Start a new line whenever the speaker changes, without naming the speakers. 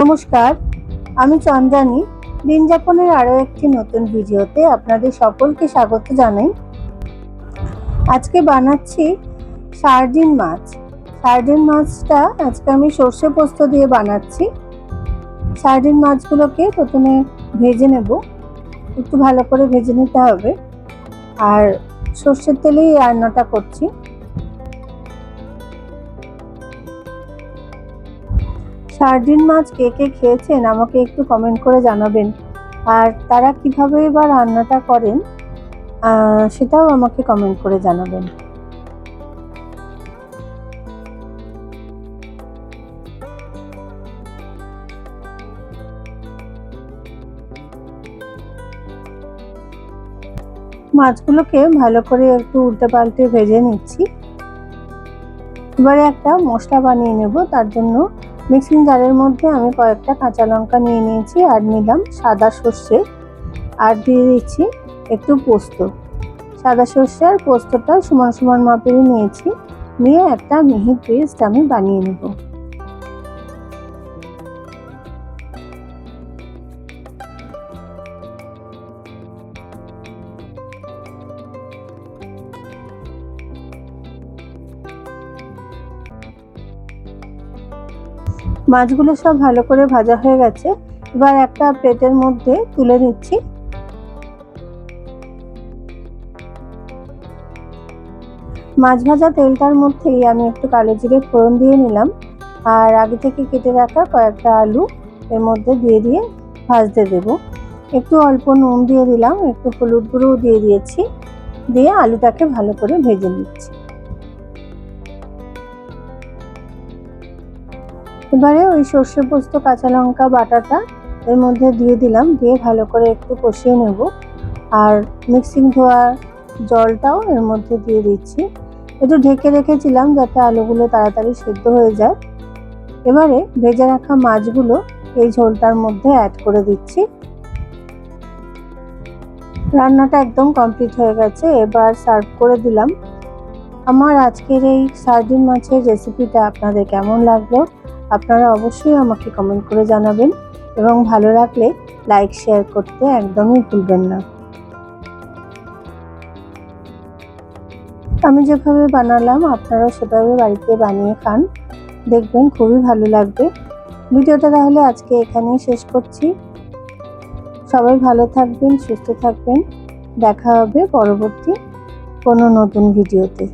নমস্কার, আমি চন্দ্রানী। দিন যাপনের আরও একটি নতুন ভিডিওতে আপনাদের সকলকে স্বাগত জানাই। আজকে বানাচ্ছি সার্ডিন মাছ। সার্ডিন মাছটা আজকে আমি সর্ষে পোস্ত দিয়ে বানাচ্ছি। সার্ডিন মাছগুলোকে প্রথমে ভেজে নেব। একটু ভালো করে ভেজে নিতে হবে। আর সর্ষের তেলেই রান্নাটা করছি। সার্ডিন মাছ কে কে খেয়েছেন আমাকে একটু কমেন্ট করে জানাবেন। আর তারা কীভাবে বা রান্নাটা করেন সেটাও আমাকে কমেন্ট করে জানাবেন। মাছগুলোকে ভালো করে একটু উল্টে পাল্টে ভেজে নিচ্ছি। এবারে একটা মশলা বানিয়ে নেব, তার জন্য মিক্সিং জারের মধ্যে আমি কয়েকটা কাঁচা লঙ্কা নিয়ে নিয়েছি আর নিলাম সাদা সর্ষে। আর দিয়ে দিচ্ছি একটু পোস্ত। সাদা সর্ষে আর পোস্তটা সমান সমান মাপেরই নিয়েছি। নিয়ে একটা মিহি পেস্ট আমি বানিয়ে নেব। মাছগুলো সব ভালো করে ভাজা হয়ে গেছে। এবার একটা প্লেটের মধ্যে তুলে নিচ্ছি। মাছ ভাজা তেলটার মধ্যেই আমি একটু কালো জিরে ফোড়ন দিয়ে নিলাম। আর আগে থেকে কেটে রাখা কয়েকটা আলু এর মধ্যে দিয়ে দিয়ে ভাজতে দেব। একটু অল্প নুন দিয়ে দিলাম, একটু হলুদ গুঁড়োও দিয়ে দিয়েছি। দিয়ে আলুটাকে ভালো করে ভেজে নিচ্ছি। এবারে ওই সর্ষে পোস্ত, কাঁচা লঙ্কা, বাটাটা এর মধ্যে দিয়ে দিলাম। দিয়ে ভালো করে একটু কষিয়ে নেব। আর মিক্সিং ধোয়া জলটাও এর মধ্যে দিয়ে দিচ্ছি। একটু ঢেকে রেখেছিলাম যাতে আলুগুলো তাড়াতাড়ি সেদ্ধ হয়ে যায়। এবারে ভেজে রাখা মাছগুলো এই ঝোলটার মধ্যে অ্যাড করে দিচ্ছি। রান্নাটা একদম কমপ্লিট হয়ে গেছে। এবার সার্ভ করে দিলাম। আমার আজকের এই সার্ডিন মাছের রেসিপিটা আপনাদের কেমন লাগল? আপনারা অবশ্যই আমাকে কমেন্ট করে জানাবেন এবং ভালো লাগলে লাইক শেয়ার করতে একদমই ভুলবেন না। আমি যেভাবে বানালাম, আপনারাও সেভাবে বাড়িতে বানিয়ে খান। দেখবেন খুবই ভালো লাগবে। ভিডিওটা তাহলে আজকে এখানেই শেষ করছি। সবাই ভালো থাকবেন, সুস্থ থাকবেন। দেখা হবে পরবর্তী কোনো নতুন ভিডিওতে।